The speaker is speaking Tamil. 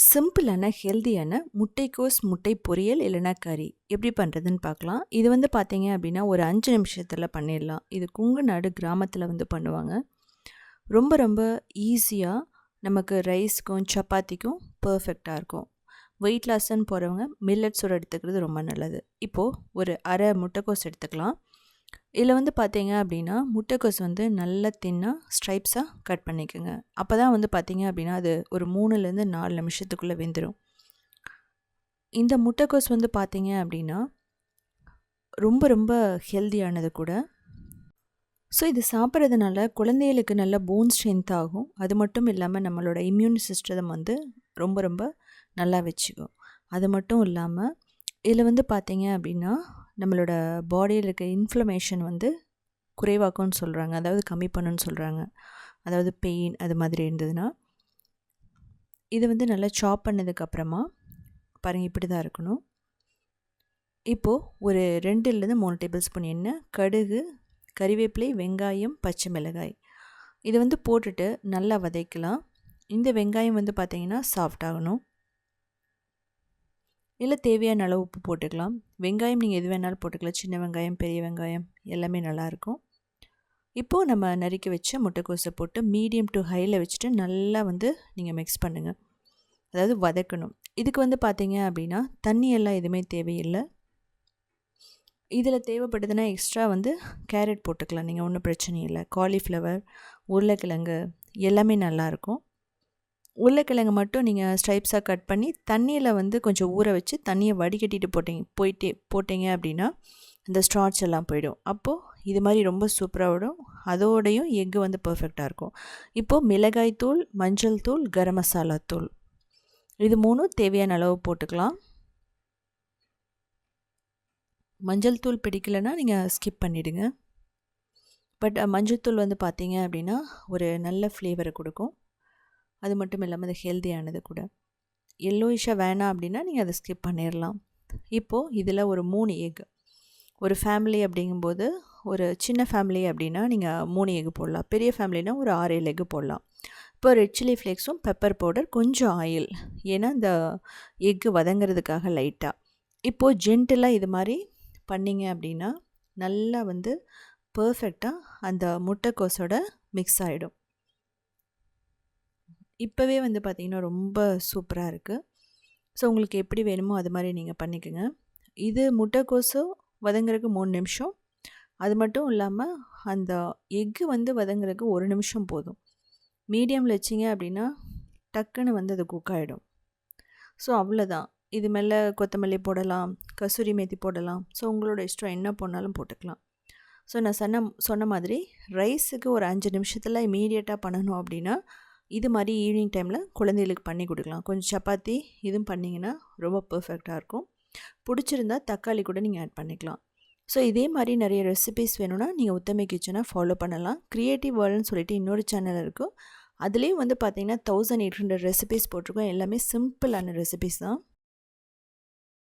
சிம்பிளான ஹெல்தியான முட்டைக்கோஸ் முட்டை பொரியல் இல்லைன்னா கறி. எப்படி பண்ணுறதுன்னு பார்க்கலாம். இது வந்து பார்த்தீங்க அப்படின்னா ஒரு அஞ்சு நிமிஷத்தில் பண்ணிடலாம். இது குங்கு நாடு கிராமத்தில் வந்து பண்ணுவாங்க. ரொம்ப ரொம்ப ஈஸியாக நமக்கு ரைஸ்க்கும் சப்பாத்திக்கும் பர்ஃபெக்டாக இருக்கும். வெயிட் லாஸ்ன்னு போகிறவங்க மில்லட்ஸோடு எடுத்துக்கிறது ரொம்ப நல்லது. இப்போது ஒரு அரை முட்டைக்கோஸ் எடுத்துக்கலாம். இதில் வந்து பார்த்தீங்க அப்படின்னா முட்டைக்கோஸ் வந்து நல்லா தின்னாக ஸ்ட்ரைப்ஸாக கட் பண்ணிக்கோங்க. அப்போ தான் வந்து பார்த்தீங்க அப்படின்னா அது ஒரு மூணுலேருந்து நாலு நிமிஷத்துக்குள்ளே வெந்துடும் இந்த முட்டைக்கோஸ் வந்து பார்த்தீங்க அப்படின்னா ரொம்ப ரொம்ப ஹெல்த்தியானது கூட. ஸோ இது சாப்பிட்றதுனால குழந்தைகளுக்கு நல்ல போன் ஸ்ட்ரென்த் ஆகும். அது மட்டும் இல்லாமல் நம்மளோட இம்யூன் சிஸ்டம் வந்து ரொம்ப ரொம்ப நல்லா வச்சுக்கும். அது மட்டும் இல்லாமல் இதில் வந்து பார்த்தீங்க அப்படின்னா நம்மளோட பாடியில் இருக்க இன்ஃப்ளமேஷன் வந்து குறைவாக்கும்னு சொல்கிறாங்க அதாவது கம்மி பண்ணுன்னு சொல்கிறாங்க அதாவது பெயின் அது மாதிரி இருந்ததுன்னா இது வந்து நல்லா சாப் பண்ணதுக்கப்புறமா பாருங்கள் இப்படி தான் இருக்கணும். இப்போது ஒரு ரெண்டுலேருந்து மூணு டேபிள் ஸ்பூன் எண்ணெய் கடுகு கறிவேப்பிலை வெங்காயம் பச்சை மிளகாய். இதை வந்து போட்டுட்டு நல்லா வதைக்கலாம். இந்த வெங்காயம் வந்து பார்த்திங்கன்னா சாஃப்ட் ஆகணும். இல்லை தேவையான அளவு உப்பு போட்டுக்கலாம். வெங்காயம் நீங்கள் எது வேணாலும் போட்டுக்கலாம். சின்ன வெங்காயம் பெரிய வெங்காயம் எல்லாமே நல்லாயிருக்கும் இப்போது நம்ம நறுக்கி வச்ச முட்டைக்கோசை போட்டு மீடியம் டு ஹையில் வச்சுட்டு நல்லா வந்து நீங்கள் மிக்ஸ் பண்ணுங்கள் அதாவது வதக்கணும். இதுக்கு வந்து பார்த்தீங்க அப்படின்னா தண்ணி எல்லாம் எதுவுமே தேவையில்லை. இதில் தேவைப்படுதுன்னா எக்ஸ்ட்ரா வந்து கேரட் போட்டுக்கலாம். நீங்கள் ஒன்றும் பிரச்சனை இல்லை. காலிஃப்ளவர் உருளைக்கிழங்கு எல்லாமே நல்லாயிருக்கும் உருளைக்கிழங்கு மட்டும் நீங்கள் ஸ்ட்ரைப்ஸாக கட் பண்ணி தண்ணியில் வந்து கொஞ்சம் ஊற வச்சு தண்ணியை வடிகட்டிட்டு போட்டிங்க போயிட்டே போட்டிங்க அப்படின்னா இந்த ஸ்டார்ச் எல்லாம் போயிடும். அப்போது இது மாதிரி ரொம்ப சூப்பராக விடும் அதோடையும் எக்கு வந்து பர்ஃபெக்டாக இருக்கும். இப்போது மிளகாய் தூள் மஞ்சள் தூள் கரம் மசாலா தூள். இது மூணும் தேவையான அளவு போட்டுக்கலாம். மஞ்சள் தூள் பிடிக்கலைன்னா நீங்கள் ஸ்கிப் பண்ணிவிடுங்க பட் மஞ்சள் தூள் வந்து பார்த்தீங்க அப்படின்னா ஒரு நல்ல ஃப்ளேவரை கொடுக்கும். அது மட்டும் இல்லாமல் அது ஹெல்த்தியானது கூட. எல்லோயிஷாக வேணாம் அப்படின்னா நீங்கள் அதை ஸ்கிப் பண்ணிடலாம் இப்போது இதில் ஒரு மூணு எக் ஒரு ஃபேமிலி அப்படிங்கும்போது ஒரு சின்ன ஃபேமிலி அப்படின்னா நீங்கள் மூணு எக் போடலாம். பெரிய ஃபேமிலினா ஒரு ஆறு ஏழு எக் போடலாம். இப்போ ரெட் சில்லி ஃப்ளேக்ஸும் பெப்பர் பவுடர் கொஞ்சம் ஆயில் ஏன்னா இந்த எக்கு வதங்கிறதுக்காக லைட்டாக இப்போது ஜென்டலாக இது மாதிரி பண்ணிங்க அப்படின்னா நல்லா வந்து பர்ஃபெக்டாக அந்த முட்டைக்கோஸோட மிக்ஸ் ஆகிடும் இப்போவே வந்து பார்த்திங்கன்னா ரொம்ப சூப்பராக இருக்குது ஸோ உங்களுக்கு எப்படி வேணுமோ அது மாதிரி நீங்கள் பண்ணிக்கோங்க. இது முட்டைக்கோசு வதங்குறதுக்கு மூணு நிமிஷம். அது மட்டும் இல்லாமல் அந்த எக்கு வந்து வதங்குறதுக்கு ஒரு நிமிஷம் போதும். மீடியமில் வச்சிங்க அப்படின்னா டக்குன்னு வந்து அது குக் ஆகிடும் ஸோ அவ்வளோதான் இது மேலே கொத்தமல்லி போடலாம் கசூரி மேத்தி போடலாம். ஸோ உங்களோட இஷ்டம் என்ன போனாலும் போட்டுக்கலாம். ஸோ நான் சொன்ன சொன்ன மாதிரி ரைஸுக்கு ஒரு அஞ்சு நிமிஷத்தில் இமீடியட்டாக பண்ணணும் அப்படின்னா இது மாதிரி ஈவினிங் டைமில் குழந்தைகளுக்கு பண்ணி கொடுக்கலாம். கொஞ்சம் சப்பாத்தி இதுவும் பண்ணிங்கன்னா ரொம்ப பர்ஃபெக்டாக இருக்கும். பிடிச்சிருந்தா தக்காளி கூட நீங்கள் ஆட் பண்ணிக்கலாம். ஸோ இதே மாதிரி நிறைய ரெசிபிஸ் வேணும்னா நீங்கள் உத்தமை கிச்சனை ஃபாலோ பண்ணலாம். க்ரியேட்டிவ் வேர்ல்டுன்னு சொல்லிட்டு இன்னொரு சேனல் இருக்கும் அதுலேயும் வந்து பார்த்திங்கன்னா தௌசண்ட் எயிட் ஹண்ட்ரட் ரெசிபிஸ் போட்டிருக்கோம். எல்லாமே சிம்பிளான ரெசிபிஸ் தான்.